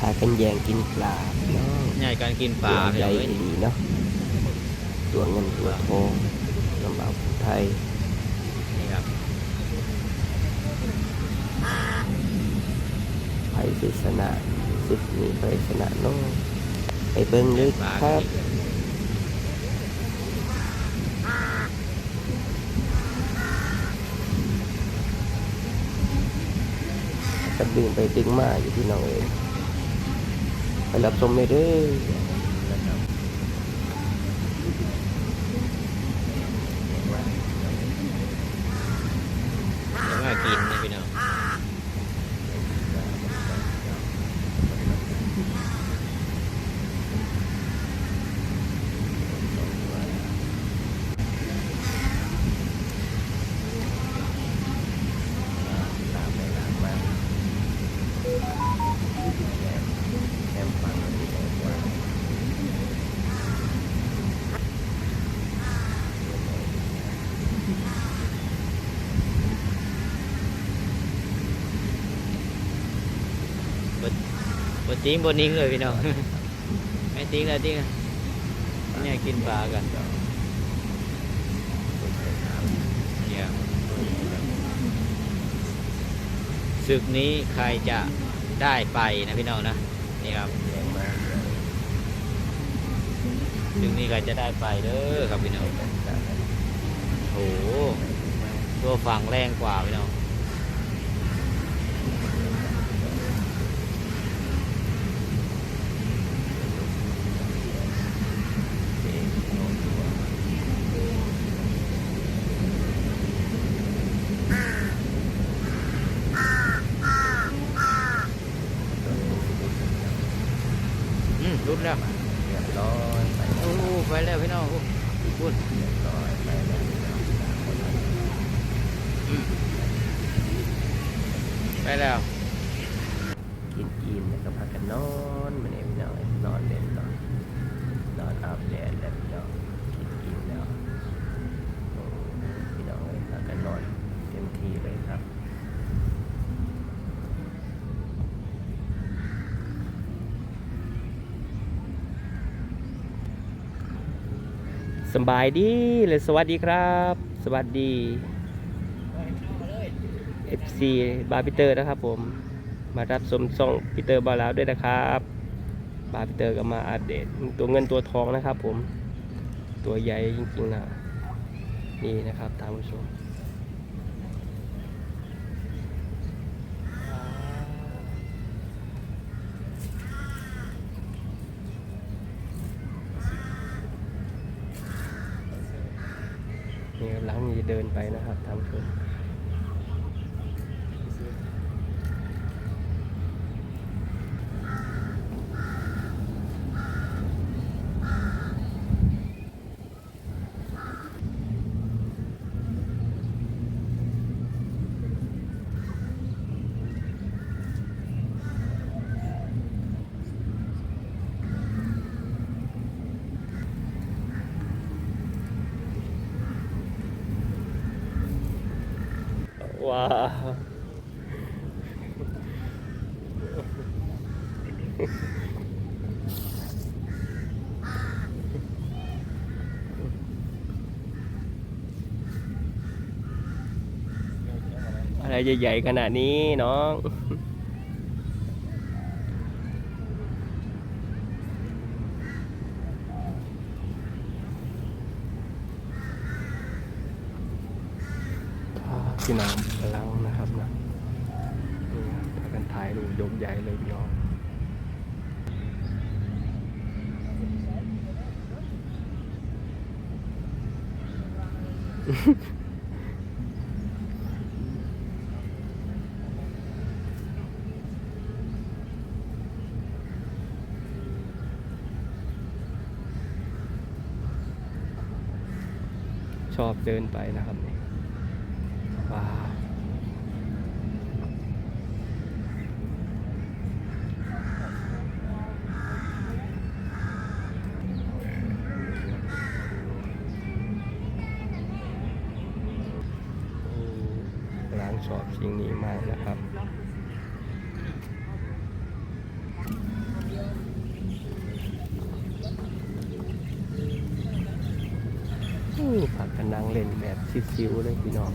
พากันแย่งกินปลาเนาะใหญ่การกินปตัลาวพี่ใหน้ญ่องเอ้ยดีเนาะตัวเงินตัวทองลำบากผู้ไทยนี่ครับไผศิษนะสิบนี้ไผชนะเน้องไปเบิ่งเลยปลาครับก็ดึงไปดึงมาอยู่ที่น้องเอง ไปรับชมเลยเด้อวมากินนะพี่น้องบน ติ้งบนนิ้งเลยพี่น้องไม่ติ้งเลยติ้งเลยเนี่ยกินปลากันเนี่ยศึกนี้ใครจะได้ไปนะพี่น้องนะนี่ครับศึกนี้ใครจะได้ไปเด้อครับพี่น้องโอ้โหตัวฝั่งแรงกว่าพี่น้อง รูดแล้วเรียบร้อยไปโอ้ไปแล้วพี่น้องพูดเรียบร้อยไปแล้วไปแล้วกินอิ่มแล้วก็พากันนอนมาเนี่ยพี่น้องนอนเล่นนอนนอนอาบแดดแล้วพี่น้องกินอิ่มแล้วโอ้พี่น้องเลยพากันนอนเต็มที่เลยครับ สบายดีเลยสวัสดีครับ สวัสดี FC บาร์พิเตอร์นะครับผม มารับชมช่องพีเตอร์บาลาวด้วยนะครับ บาร์พิเตอร์ก็มาอัปเดตตัวเงินตัวทองนะครับผม ตัวใหญ่จริงๆนะนี่นะครับท่านผู้ชมนี่กำลังมี เดินไปนะครับท่านผู้ชม ว้าอะไรใหญ่ๆขนาดนี้น้อง พี่น้องกำลังนะครับนะนี่พากันถ่ายรูยกใหญ่เลยพี่น้องชอบเดินไปนะครับ บายร้านสอบสิ่งนี้มากนะครับผักกันนังเล่นแบบชิวๆเลยพี่น้อง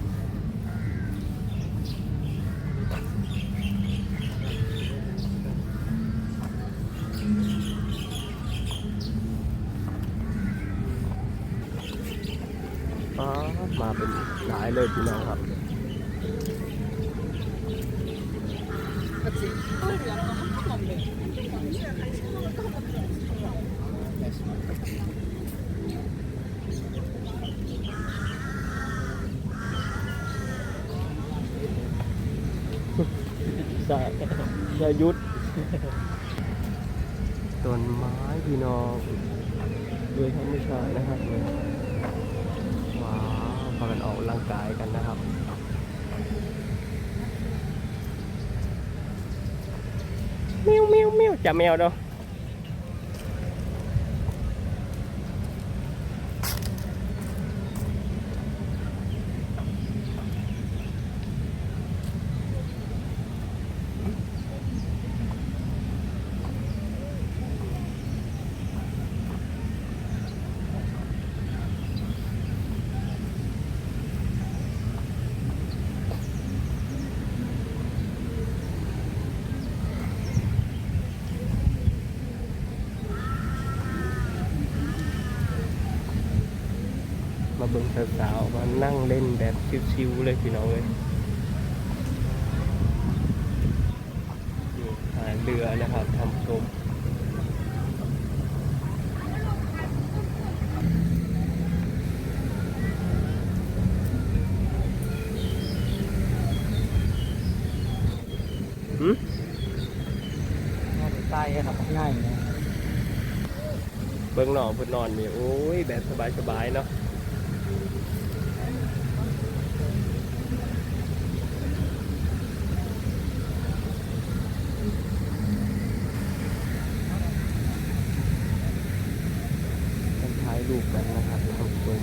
มาเป็นหลายเลยพี่น้องครับสาสายุทธต้นไม้พี่น้องด้วยธรรมชาตินะครับเนี่ยว้ากันออกร่างกายกันนะครับเมียวเมียวเมียวจะแมวเนาะ บิ่งสาวๆมานั่งเล่นแบบชิวๆเลยพี่น้องเลยอยู่หาเรือนะครับทำชมหืมใต้ครับง่ายนะเบิ่งหนองเพิ่นนอนนี่โอ้ยแบบสบายๆเนาะกันถ่าย รูปกันนะครับท่านผู้ชม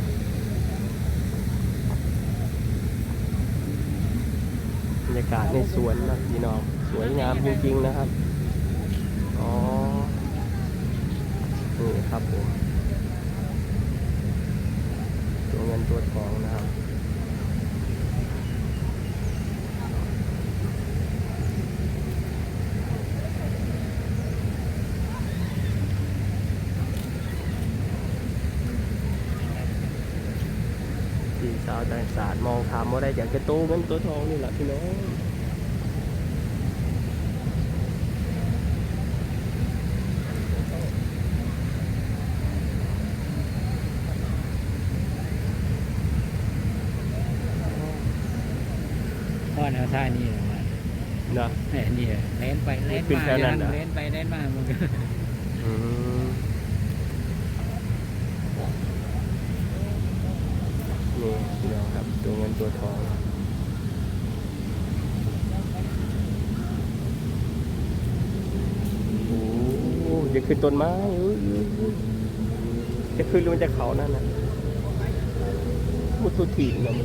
บรรยากาศในสวนนะพี่น้องสวยงามจริงๆนะครับ อ๋อ นี่ครับผม ตัวเงินตัวทองนะครับพี่สาวต่างศาสตร์มองถามว่าได้จากจะโตเงินตัวทองนี่แหละพี่น้อง พ่อแนวท่านี่มาเนาะ แหม่นี่เล่นไปเล่นขึ้นมาแค่นั้นเหรอเล่นไปเล่นมามันก็อืมนี่พี่น้องครับ ตัวเงินตัวทองโอ้โหจะขึ้นต้นไม้อุ้ยอุ้ยอุ้ยจะขึ้นหรือมันจะเขานั่นนะมุดสุดถีบเนาะ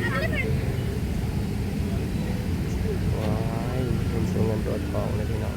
ว้ายเป็นตัวเงินตัวทองเลยพี่น้อง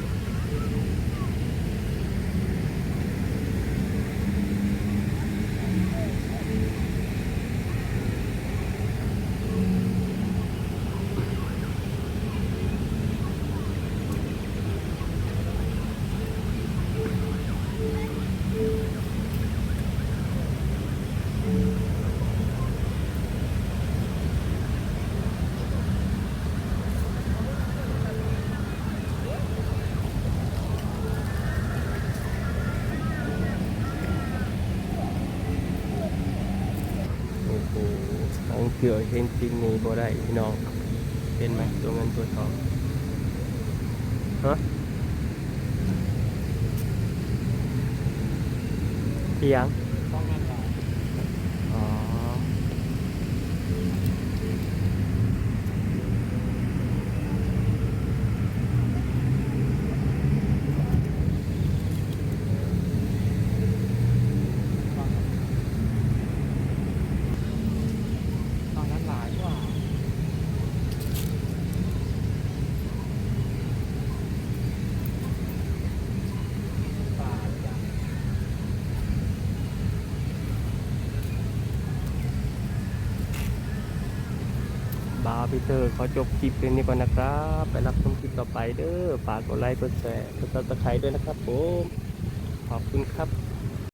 โอ้โห ของเถื่อเห็นสิ่งนี้บ่ได้พี่น้องเป็นไหมตัวเงินตัวทองฮะียัง ต้องนั่นแหละ อ๋อ บาร์ พีเตอร์ขอจบคลิปเรื่องนี้ก่อนนะครับ ไปรับชมคลิปต่อไปเด้อฝากกดไลค์กดแชร์กดติดตามด้วยนะครับผมขอบคุณครับ